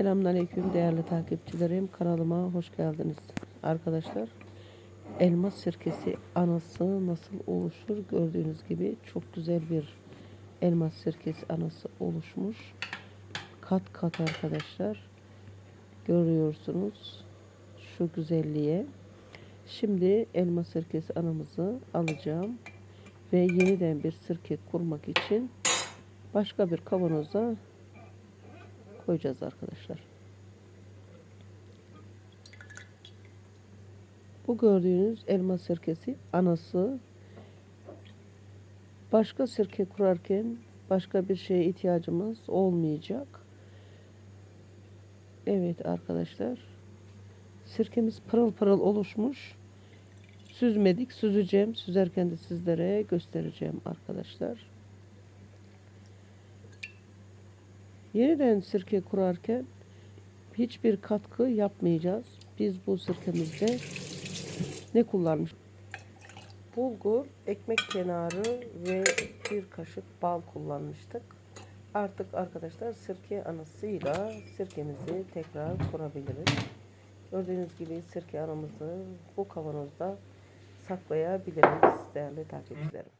Selamünaleyküm değerli takipçilerim. Kanalıma hoş geldiniz. Arkadaşlar elma sirkesi anası nasıl oluşur? Gördüğünüz gibi çok güzel bir elma sirkesi anası oluşmuş. Kat kat arkadaşlar. Görüyorsunuz şu güzelliğe. Şimdi elma sirkesi anamızı alacağım ve yeniden bir sirke kurmak için başka bir kavanoza koyacağız arkadaşlar. Bu gördüğünüz elma sirkesi anası başka sirke kurarken başka bir şeye ihtiyacımız olmayacak. Evet arkadaşlar. Sirkemiz pırıl pırıl oluşmuş. Süzmedik. Süzeceğim. Süzerken de sizlere göstereceğim arkadaşlar. Yeniden sirke kurarken hiçbir katkı yapmayacağız. Biz bu sirkemizde ne kullanmış? Bulgur, ekmek kenarı ve bir kaşık bal kullanmıştık. Artık arkadaşlar sirke anasıyla sirkemizi tekrar kurabiliriz. Gördüğünüz gibi sirke anamızı bu kavanozda saklayabiliriz değerli takipçilerim.